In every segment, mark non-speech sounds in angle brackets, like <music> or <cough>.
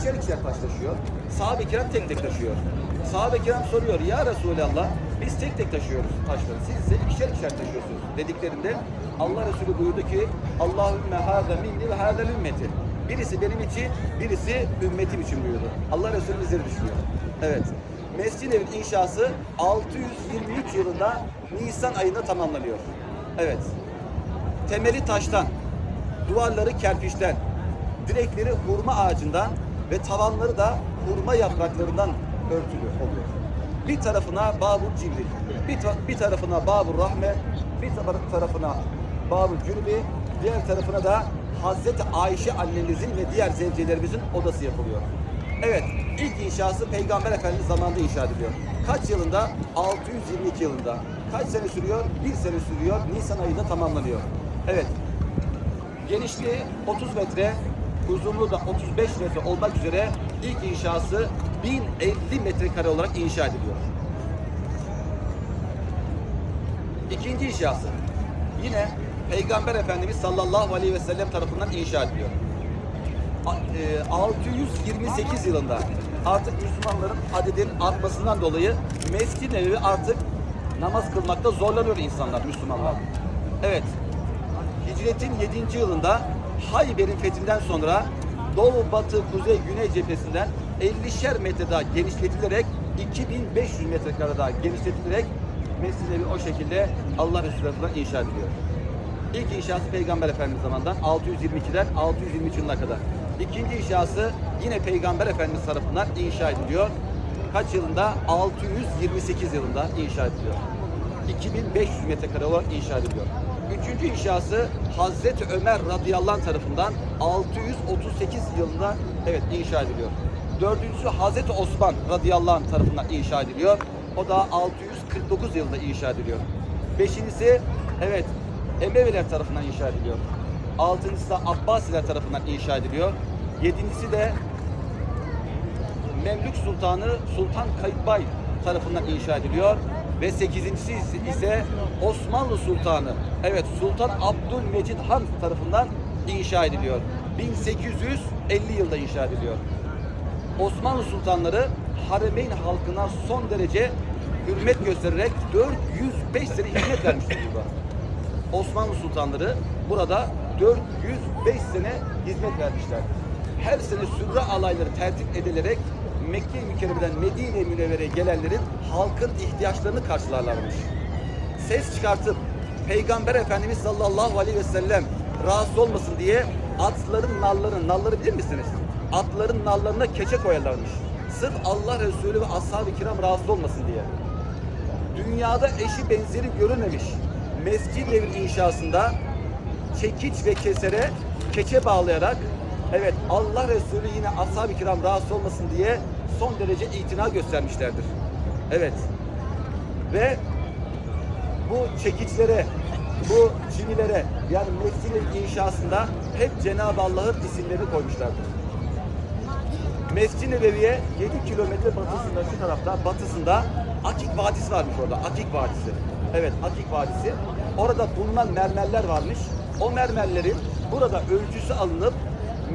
ikişer ikişer taş taşıyor. Sahabe-i kiram tek tek taşıyor. Sahabe-i kiram soruyor ya Resulallah biz tek tek taşıyoruz taşları. Siz ise ikişer ikişer taşıyorsunuz dediklerinde Allah Resulü buyurdu ki Allahümme hâze minni ve hâzel ümmeti. Birisi benim için, birisi ümmetim için buyurdu. Allah Resulü bizleri düşünüyor. Evet. Mescid-i inşası 623 yılında Nisan ayında tamamlanıyor. Evet. Temeli taştan, duvarları kerpiçten, direkleri hurma ağacından ve tavanları da hurma yapraklarından örtülü oluyor. Bir tarafına Babur Cibril, bir, ta- bir tarafına Babur Rahme, bir ta- tarafına Babur Cürbi, diğer tarafına da Hazreti Ayşe annemizin ve diğer zevcelerimizin odası yapılıyor. Evet, ilk inşası Peygamber Efendimiz zamanında inşa ediliyor. Kaç yılında? 622 yılında. Kaç sene sürüyor? Bir sene sürüyor. Nisan ayında tamamlanıyor. Evet, Genişliği 30 metre, uzunluğu da 35 metre olmak üzere ilk inşası 1050 metrekare olarak inşa ediliyor. İkinci inşası yine Peygamber Efendimiz sallallahu aleyhi ve sellem tarafından inşa ediliyor. A- e, 628 yılında artık Müslümanların adedinin artmasından dolayı Mescid-i Nebevi artık namaz kılmakta zorlanıyor insanlar, Müslümanlar. Evet, Hicretin 7. yılında Hayber'in fethinden sonra Doğu, Batı, Kuzey, Güney cephesinden 50'şer metre daha genişletilerek 2500 metrekare daha genişletilerek Mescid-i o şekilde Allah Resulü tarafından inşa ediliyor. İlk inşası Peygamber Efendimiz zamanından 622'den 623 yılına kadar. İkinci inşası yine Peygamber Efendimiz tarafından inşa ediliyor. Kaç yılında? 628 yılında inşa ediliyor. 2500 metrekare olarak inşa ediliyor. Üçüncü inşası Hazreti Ömer radıyallahu tarafından 638 yılında evet inşa ediliyor. Dördüncüsü Hazreti Osman radıyallahu tarafından inşa ediliyor. O da 649 yılında inşa ediliyor. Beşincisi evet Emeviler tarafından inşa ediliyor. Altıncısı da Abbasiler tarafından inşa ediliyor. Yedincisi de Memlük Sultanı Sultan Kayıtbay tarafından inşa ediliyor. Ve sekizincisi ise Osmanlı Sultanı, evet Sultan Abdülmecid Han tarafından inşa ediliyor. 1850 yılda inşa ediliyor. Osmanlı sultanları Haremeyn halkına son derece hürmet göstererek 405 sene hizmet vermiştir burada. Osmanlı sultanları burada 405 sene hizmet vermişler. Her sene sürre alayları tertip edilerek Mekke-i Mükerreme'den Medine-i gelenlerin halkın ihtiyaçlarını karşılarlarmış. Ses çıkartıp Peygamber Efendimiz sallallahu aleyhi ve sellem rahatsız olmasın diye atların nalları, nalları bilir misiniz? Atların nallarına keçe koyarlarmış. Sırf Allah Resulü ve ashab-ı kiram rahatsız olmasın diye dünyada eşi benzeri görülmemiş Mescid-i Nebi'nin inşasında çekiç ve kesere keçe bağlayarak evet Allah Resulü yine ashab-ı kiram rahatsız olmasın diye son derece itina göstermişlerdir. Evet. Ve bu çekiçlere, bu çivilere yani Mescid-i Nebi inşasında hep Cenab-ı Allah'ın isimlerini koymuşlardır. Mescid-i Nebevi'ye 7 kilometre batısında şu tarafta batısında Akik Vadisi varmış orada. Akik Vadisi. Evet Akik Vadisi. Orada bulunan mermerler varmış. O mermerlerin burada ölçüsü alınıp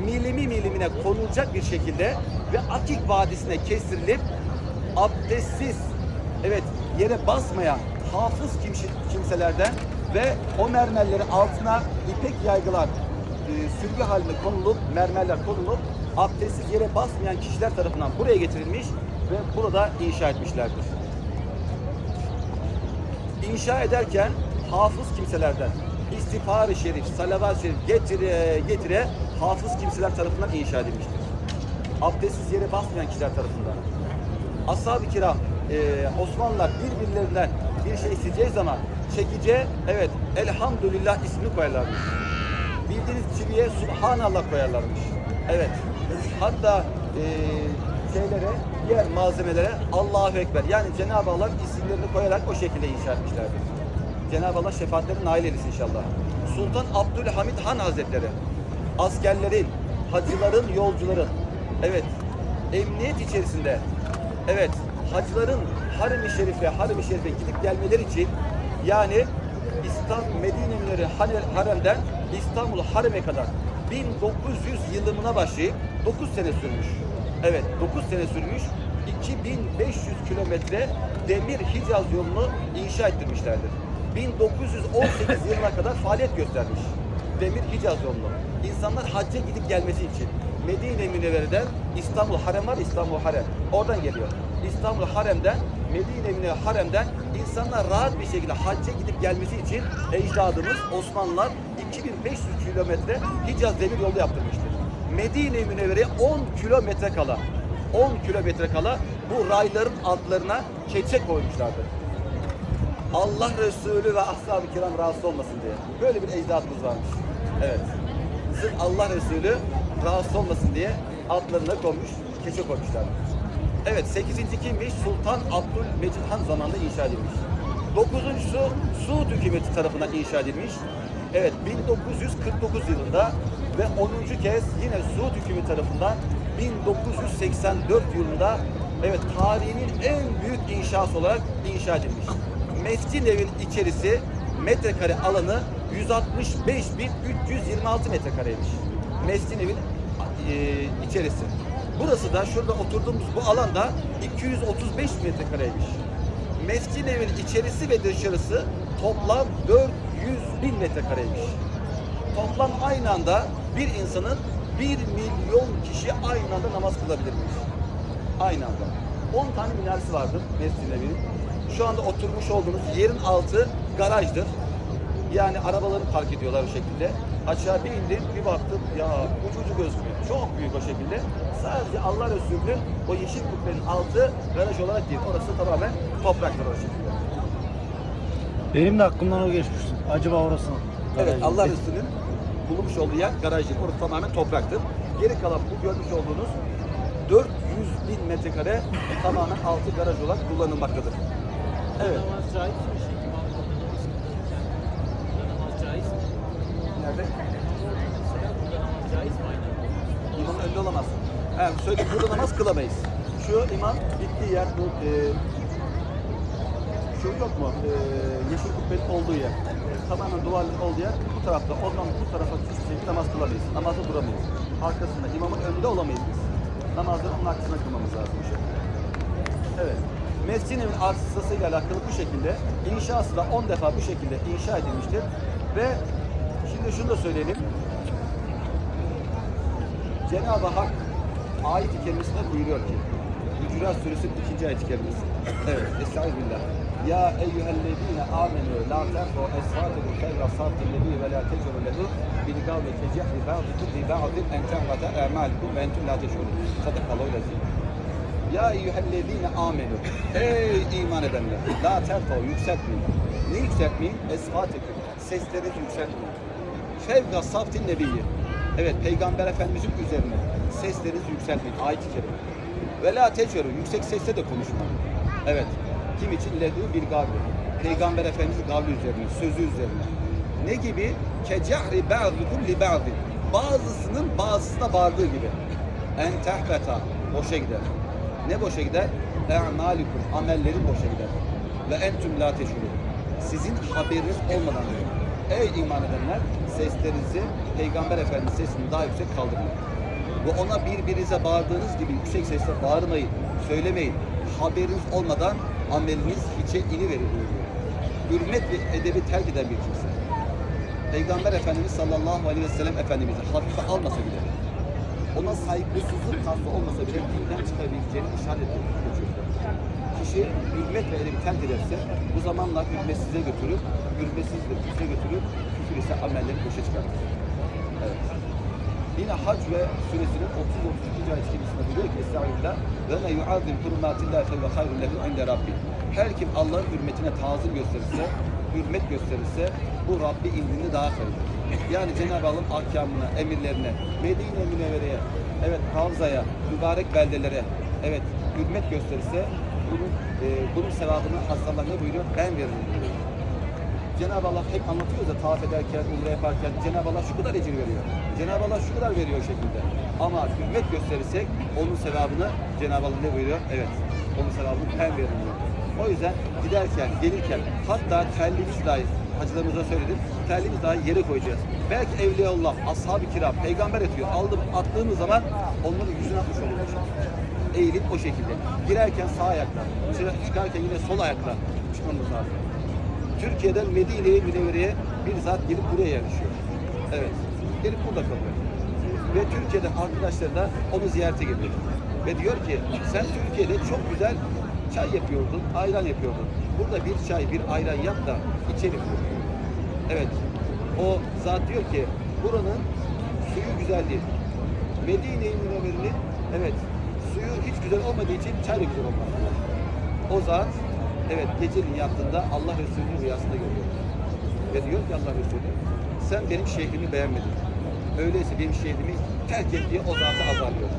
milimi milimine konulacak bir şekilde ve Akik Vadisi'ne kestirilip abdestsiz evet yere basmayan hafız kimselerden ve o mermerlerin altına ipek yaygılar e, sürgü haline konulup mermerler konulup abdestsiz yere basmayan kişiler tarafından buraya getirilmiş ve burada inşa etmişlerdir. İnşa ederken hafız kimselerden istiğfar-ı şerif, salavat-ı şerif getire, getire hafız kimseler tarafından inşa edilmiştir. Abdestsiz yere basmayan kişiler tarafından. Ashab-ı kiram, e, Osmanlılar birbirlerinden bir şey isteyeceği zaman çekice evet elhamdülillah ismini koyarlarmış. Bildiğiniz çiviye Subhanallah koyarlarmış. Evet. Hatta e, şeylere, diğer malzemelere Allahu Ekber. Yani Cenab-ı Allah isimlerini koyarak o şekilde inşa etmişlerdir. Cenab-ı Allah şefaatlerini nail eylesin inşallah. Sultan Abdülhamid Han Hazretleri askerlerin, hacıların, yolcuların evet emniyet içerisinde evet hacıların Harim-i Şerif'e, Harim-i Şerif'e gidip gelmeleri için yani İstanbul Medine Münevvere Hane- Harem'den İstanbul Harem'e kadar 1900 yılımına başlayıp 9 sene sürmüş. Evet 9 sene sürmüş 2500 kilometre demir Hicaz yolunu inşa ettirmişlerdir. 1918 yılına kadar faaliyet göstermiş. Demir Hicaz yolunu. İnsanlar hacca gidip gelmesi için Medine Münevvere'den İstanbul Harem var İstanbul Harem. Oradan geliyor. İstanbul Harem'den Medine Münevvere Harem'den insanlar rahat bir şekilde hacca gidip gelmesi için ecdadımız Osmanlılar 2500 kilometre Hicaz demir yolu yaptırmıştır. Medine Münevvere'ye 10 kilometre kala 10 kilometre kala bu rayların altlarına keçe koymuşlardı. Allah Resulü ve ashab-ı kiram rahatsız olmasın diye. Böyle bir ecdadımız varmış. Evet. Sırf Allah Resulü rahatsız olmasın diye altlarına konmuş, keçe koymuşlar. Evet, 8. kimmiş? Sultan Abdülmecid Han zamanında inşa edilmiş. 9.sü Suud hükümeti tarafından inşa edilmiş. Evet, 1949 yılında ve 10. kez yine Suud hükümeti tarafından 1984 yılında evet tarihinin en büyük inşası olarak inşa edilmiş. Mescid evin içerisi metrekare alanı 165.326 metrekareymiş. Mescid evin e, içerisi. Burası da şurada oturduğumuz bu alanda 235 metrekareymiş. Mescid evin içerisi ve dışarısı toplam 400 bin metrekareymiş. Toplam aynı anda bir insanın 1 milyon kişi aynı anda namaz kılabilirmiş. Aynı anda. 10 tane minaresi vardır Mescid evinin. Şu anda oturmuş olduğunuz yerin altı garajdır. Yani arabaları park ediyorlar o şekilde. Aşağı bir indim, bir baktım ya ucu ucu gözükmüyor. Çok büyük o şekilde. Sadece Allah Resulü'nün o yeşil kubbenin altı garaj olarak değil. Orası tamamen topraktır o şekilde. Benim de aklımdan o geçmişti. Acaba orası mı? Evet. Allah Resulü'nün bulunmuş olduğu yer garajdır. Orası tamamen topraktır. Geri kalan bu görmüş olduğunuz 400 bin metrekare tamamen altı garaj olarak kullanılmaktadır. Evet. Caiz mi? Şey, imam burada namaz Burada namaz caiz mi? Aynen? İmamın önünde olamazsın. Evet, söyle burada namaz kılamayız. Şu imam gittiği yer bu e, şu yok mu? E, yeşil kubbenin olduğu yer. Tamamen duvarlı olduğu yer bu tarafta. Ondan bu tarafa hiçbir şekilde namaz kılamayız. Namazda duramayız. Arkasında imamın önünde olamayız biz. Namazları onun arkasına kılmamız lazım şekilde. Evet. Mescidin arsasıyla alakalı bu şekilde inşası da 10 defa bu şekilde inşa edilmiştir. Ve şimdi şunu da söyleyelim. Cenab-ı Hak ayet-i kerimesinde buyuruyor ki Hücurat Suresi 2. ayet-i. Evet, Estağfirullah. Ya eyyühellezine amenu la terfu esfatukum fevra nebi ve la tecru lehu bil gavli tecihri ba'dikum li ba'din en te'vata amalikum ve entum la teşurun. Sadakallahu lezim. Ya eyyühellezine amenu. Ey iman edenler. La terfu yükseltmeyin. Ne yükseltmeyin? Esfatikum. Seslerinizi yükseltmeyin. Fevga saftin nebiyyi. Evet Peygamber Efendimizin üzerine seslerinizi yükseltmeyin. Ayet-i kerime. Ve la teceru. Yüksek sesle de konuşma. Evet. Kim için? Lehu bir gavli. Peygamber Efendimizin gavli üzerine, sözü üzerine. Ne gibi? Kecahri ba'dukum li ba'di. Bazısının bazısına bağırdığı gibi. En tehbeta. Boşa gider. Ne boşa gider? E'malikum. Amellerin boşa gider. Ve entüm la teşurun. Sizin haberiniz olmadan diyor. Ey iman edenler seslerinizi Peygamber Efendimiz sesini daha yüksek kaldırmayın. Ve ona birbirinize bağırdığınız gibi yüksek sesle bağırmayın, söylemeyin. Haberiniz olmadan ameliniz içe ini verir buyuruyor. Hürmet ve edebi terk eden bir kimse. Peygamber Efendimiz sallallahu aleyhi ve sellem Efendimiz'i hafife almasa bile, ona saygısızlık tarzı olmasa bile dinden çıkabileceğini işaret ediyor. Kişi hürmet ve edebi terk ederse bu zamanla hürmetsize götürür, hürmetsiz de küfre götürür, küfür ise amelleri boşa çıkarır. Evet. Yine Hac ve suresinin 30-32. ayet kelimesinde buyuruyor ki Estağfirullah ve me yuazim hurmatillah fe ve hayrun lehu inde rabbi. Her kim Allah'ın hürmetine tazim gösterirse, hürmet gösterirse bu Rabbi indinde daha hayırlı. Yani Cenab-ı Allah'ın ahkamına, emirlerine, Medine Münevvere'ye, evet Havza'ya, mübarek beldelere, evet hürmet gösterirse bunun, e, bunun sevabını ne buyuruyor? Ben veririm buyuruyor. Cenab-ı Allah hep anlatıyoruz da tavaf ederken, umre yaparken Cenab-ı Allah şu kadar ecir veriyor. Cenab-ı Allah şu kadar veriyor o şekilde. Ama hürmet gösterirsek onun sevabını Cenab-ı Allah ne buyuruyor? Evet. Onun sevabını ben veririm diyor. O yüzden giderken, gelirken hatta terliğimiz dahi hacılarımıza söyledim. Terliğimiz dahi yere koyacağız. Belki Evliyaullah, ashab-ı kiram, peygamber etiyor. Aldım, attığımız zaman onların yüzüne atmış oluyoruz. eğilip o şekilde. Girerken sağ ayakla, çıkarken yine sol ayakla çıkmamız lazım. Türkiye'den Medine'ye, Münevvere'ye bir zat gelip buraya yerleşiyor. Evet. Gelip burada kalıyor. Ve Türkiye'den arkadaşları da onu ziyarete geliyor. Ve diyor ki sen Türkiye'de çok güzel çay yapıyordun, ayran yapıyordun. Burada bir çay, bir ayran yap da içelim. Evet. O zat diyor ki buranın suyu güzel değil. Medine-i evet suyu hiç güzel olmadığı için çay da güzel olmaz. O zat evet geceliğin yattığında Allah Resulü'nü rüyasında görüyor. Ve diyor ki Allah Resulü sen benim şehrimi beğenmedin. Öyleyse benim şehrimi terk et diye o zatı azarlıyor.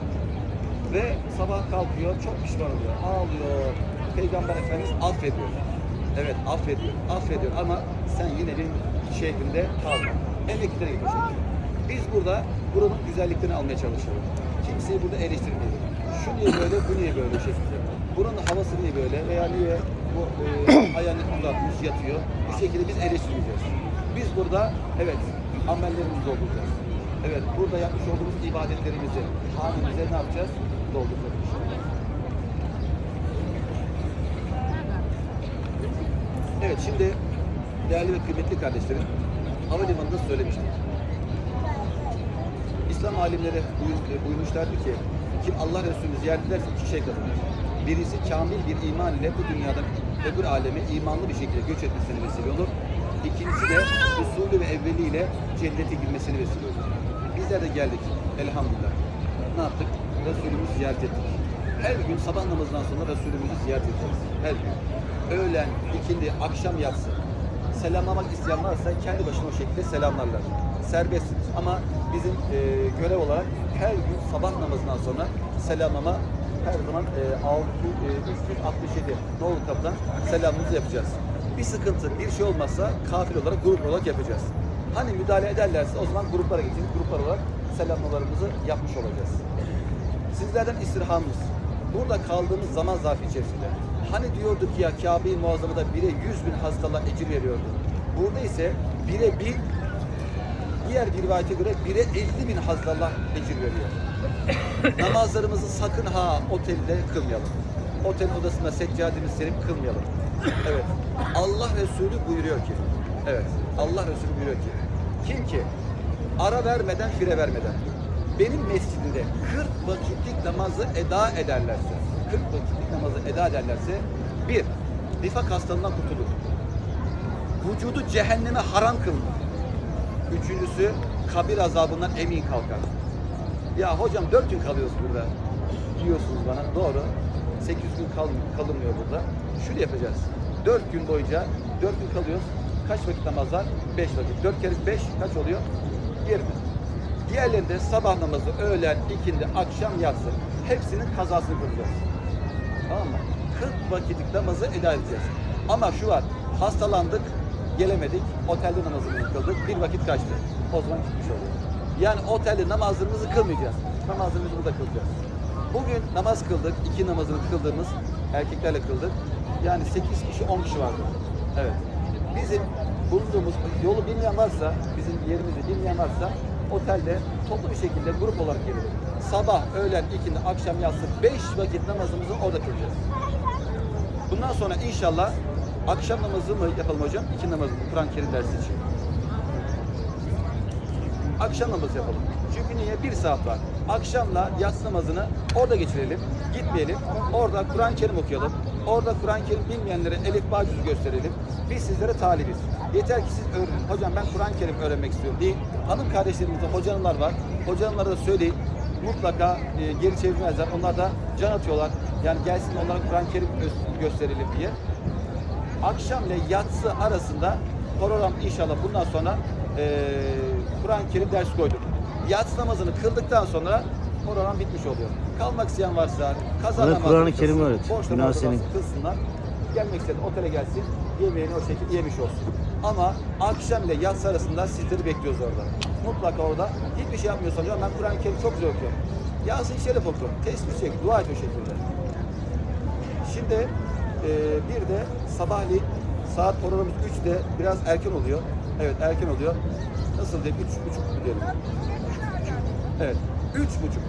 Ve sabah kalkıyor çok pişman oluyor. Ağlıyor. Peygamber Efendimiz affediyor. Evet affediyor. Affediyor ama sen yine benim şehrimde kalma. O şekilde. Biz burada buranın güzelliklerini almaya çalışıyoruz. Kimseyi burada eleştirmeyelim. Şu niye böyle, bu niye böyle şekilde. Buranın havası niye böyle veya niye bu e, <clears throat> ayağını uzatmış yatıyor. Bu şekilde biz eleştirmeyeceğiz. Biz burada evet amellerimizi dolduracağız. Evet burada yapmış olduğumuz ibadetlerimizi hanemize ne yapacağız? Dolduracağız. Evet şimdi değerli ve kıymetli kardeşlerim havalimanında söylemiştik. İslam alimleri buy- buymuşlardı ki kim Allah Resulü'nü ziyaret ederse iki şey kazanır. Birisi kamil bir iman ile bu dünyadan öbür aleme imanlı bir şekilde göç etmesine vesile olur. İkincisi de usulü ve evveliyle cennete girmesine vesile olur. Bizler de geldik elhamdülillah. Ne yaptık? Resulümüzü ziyaret ettik. Her gün sabah namazından sonra Resulümüzü ziyaret edeceğiz. Her gün. Öğlen, ikindi, akşam yatsı. Selamlamak isteyen varsa kendi başına o şekilde selamlarlar. Serbestsiniz ama bizim e, görev olarak her gün sabah namazından sonra selamlama her zaman e, 6, e, 367 Doğu Kapı'dan selamımızı yapacağız. Bir sıkıntı, bir şey olmazsa kafil olarak, grup olarak yapacağız. Hani müdahale ederlerse o zaman gruplara gideceğiz. Gruplar olarak selamlamalarımızı yapmış olacağız. Sizlerden istirhamımız. Burada kaldığımız zaman zarfı içerisinde. Hani diyorduk ya Kabe-i Muazzama'da bire 100 bin hastalığa ecir veriyordu. Burada ise bire bin, diğer bir rivayete göre bire 50 bin hastalığa ecir veriyor. Namazlarımızı sakın ha otelde kılmayalım. Otel odasında seccademizi serip kılmayalım. Evet. Allah Resulü buyuruyor ki, evet Allah Resulü buyuruyor ki, kim ki ara vermeden fire vermeden benim mescidimde 40 vakitlik namazı eda ederlerse, 40 vakitlik namazı eda ederlerse bir, nifak hastalığından kurtulur. Vücudu cehenneme haram kılınır. Üçüncüsü kabir azabından emin kalkar. Ya hocam dört gün kalıyoruz burada diyorsunuz bana. Doğru. 800 gün kal, kalınmıyor burada. Şunu yapacağız. Dört gün boyunca dört gün kalıyoruz. Kaç vakit namaz var? Beş vakit. Dört kere beş kaç oluyor? Yirmi. Diğerlerinde sabah namazı, öğlen, ikindi, akşam, yatsı. Hepsinin kazasını kılacağız. Tamam mı? 40 vakitlik namazı eda edeceğiz. Ama şu var, hastalandık, gelemedik, otelde namazımızı kıldık, bir vakit kaçtı. O zaman gitmiş oluyor. Yani otelde namazlarımızı kılmayacağız. Namazlarımızı burada kılacağız. Bugün namaz kıldık, iki namazını kıldığımız erkeklerle kıldık. Yani 8 kişi, 10 kişi vardı. Evet. Bizim bulunduğumuz yolu bilmeyen varsa, bizim yerimizi bilmeyen varsa otelde toplu bir şekilde grup olarak geliyor. Sabah, öğlen, ikindi, akşam, yatsı 5 vakit namazımızı orada kılacağız. Bundan sonra inşallah akşam namazı mı yapalım hocam? İki namazı mı? Kur'an-ı Kerim dersi için. Akşam namazı yapalım. Çünkü niye? Bir saat var. Akşamla yatsı namazını orada geçirelim. Gitmeyelim. Orada Kur'an-ı Kerim okuyalım. Orada Kur'an-ı Kerim bilmeyenlere elif bağ cüzü gösterelim. Biz sizlere talibiz. Yeter ki siz öğrenin. Hocam ben Kur'an-ı Kerim öğrenmek istiyorum değil. Hanım kardeşlerimizde hocanlar var. Hocanlara da söyleyin. Mutlaka e, geri çevirmezler. Onlar da can atıyorlar. Yani gelsin onlara Kur'an-ı Kerim gö- gösterelim diye akşam ile yatsı arasında program inşallah bundan sonra eee Kur'an-ı Kerim ders koyduk. Yatsı namazını kıldıktan sonra program bitmiş oluyor. Kalmak isteyen varsa kaza Bana Kur'an-ı Kerim öğret. borç Günah namazı senin. varsa kılsınlar. Gelmek isteyen otele gelsin. Yemeğini o şekilde yemiş olsun. Ama akşam ile yatsı arasında sizleri bekliyoruz orada. Mutlaka orada. Hiçbir şey yapmıyorsan ben Kur'an-ı Kerim çok güzel okuyorum. Yasin Şerif oku. Tesbih çek. Dua et o şekilde. Şimdi e, bir de sabahleyin saat programımız 3'te biraz erken oluyor. Evet erken oluyor. Nasıl diyeyim? Üç buçuk mu? Evet. Üç buçuk.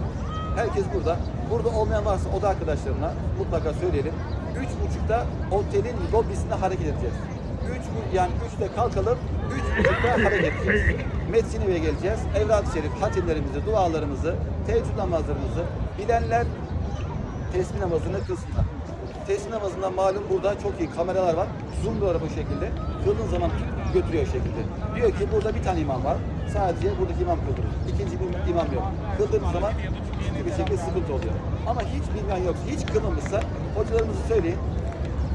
Herkes burada. Burada olmayan varsa oda arkadaşlarına mutlaka söyleyelim. Üç buçukta otelin lobisinde hareket edeceğiz. Üç, yani üçte kalkalım, üç buçukta hareket edeceğiz. Medine geleceğiz. Evrat-ı Şerif, hatimlerimizi, dualarımızı, teheccüd namazlarımızı bilenler tesbih namazını kılsınlar. Tesbih namazında malum burada çok iyi kameralar var. Zoomluyor bu şekilde. Kıldığın zaman götürüyor şekilde. Diyor ki burada bir tane imam var. Sadece buradaki imam kıldırır. İkinci bir imam yok. Kıldığınız zaman ciddi bir şekilde sıkıntı oluyor. Ama hiç bilmeyen yok. Hiç kılmamışsa hocalarımızı söyleyin.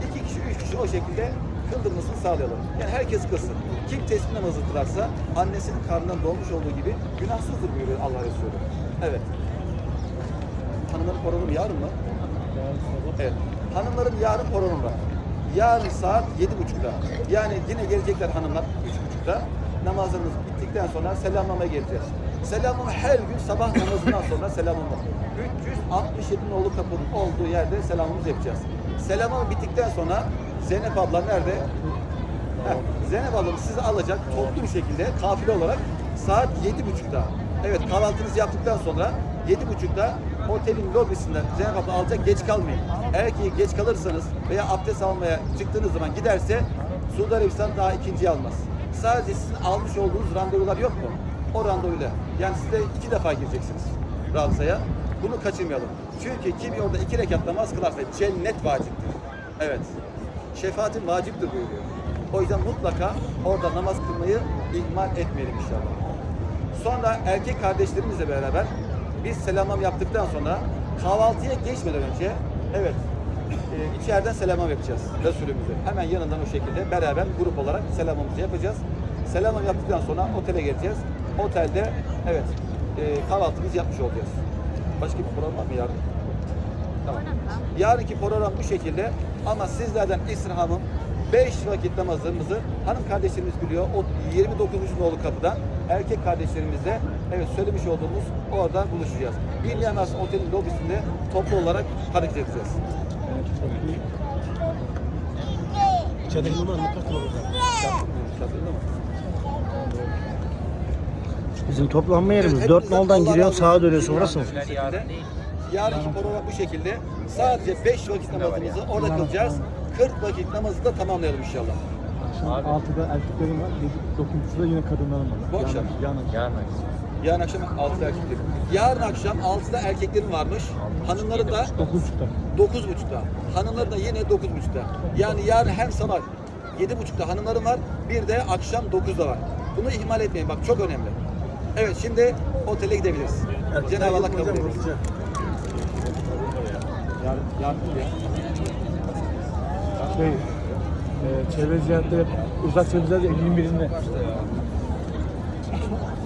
İki kişi, üç kişi o şekilde kıldırmasını sağlayalım. Yani herkes kılsın. Kim tesbih namazı kılarsa annesinin karnından doğmuş olduğu gibi günahsızdır buyuruyor Allah Resulü. Evet. Hanımların programı yarın mı? Evet. Hanımların yarın programı var. Yarın saat yedi buçukta. Yani yine gelecekler hanımlar üç buçukta. Namazımız bittikten sonra selamlamaya geleceğiz. Selamlama her gün sabah namazından sonra selamlama. 367 nolu kapının olduğu yerde selamımızı yapacağız. Selamlama bittikten sonra Zeynep abla nerede? Zeynep ablam sizi alacak toplu bir şekilde kafile olarak saat yedi buçukta. Evet kahvaltınızı yaptıktan sonra yedi buçukta otelin lobisinde Zeynep abla alacak geç kalmayın. Eğer ki geç kalırsanız veya abdest almaya çıktığınız zaman giderse Suudi Arabistan daha ikinciyi almaz. Sadece sizin almış olduğunuz randevular yok mu? O randevuyla. Yani siz de iki defa gireceksiniz Ravza'ya. Bunu kaçırmayalım. Çünkü kim orada iki rekat namaz kılarsa cennet vaciptir. Evet. Şefaatin vaciptir buyuruyor. O yüzden mutlaka orada namaz kılmayı ihmal etmeyelim inşallah. Sonra erkek kardeşlerimizle beraber biz selamlam yaptıktan sonra kahvaltıya geçmeden önce evet e, içeriden selamlam yapacağız Resulümüze. Hemen yanından o şekilde beraber grup olarak selamımızı yapacağız. Selamlam yaptıktan sonra otele geleceğiz. Otelde evet e, kahvaltımızı yapmış olacağız. Başka bir program var mı yarın? Tamam. Yarınki program bu şekilde ama sizlerden istirhamım 5 vakit namazımızı hanım kardeşlerimiz biliyor. O 29. nolu kapıdan erkek kardeşlerimizle evet söylemiş olduğumuz orada buluşacağız. Bilmeyen varsa otelin lobisinde toplu olarak hareket edeceğiz. Mutlaka olacak. Çadırda mı? Bizim toplanma yerimiz. Evet, 4 hepinizden noldan giriyorsun sağa dönüyorsun orası mı? Yarınki program bu şekilde. Sadece 5 vakit namazımızı orada kılacağız. 40 vakit namazı da tamamlayalım inşallah. Akşam 6'da erkeklerin var, 9.30'da yine kadınların var. Bu akşam. Yarın. Yarın. Yarın akşam 6'da erkeklerin. Yarın akşam 6'da erkeklerin varmış. Hanımların da 9.30'da. 9.30'da. Hanımların da yine 9.30'da. Yani yarın hem sabah 7.30'da hanımların var. Bir de akşam 9'da var. Bunu ihmal etmeyin. Bak çok önemli. Evet şimdi otele gidebiliriz. Cenab-ı Allah kabul etsin. Yarın, yarın ya şey, e, çevre ziyaretleri, uzak çevre ziyaretleri 50'nin birinde.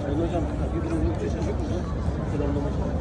Sayın hocam, bir durum yok. Çeşit yok mu?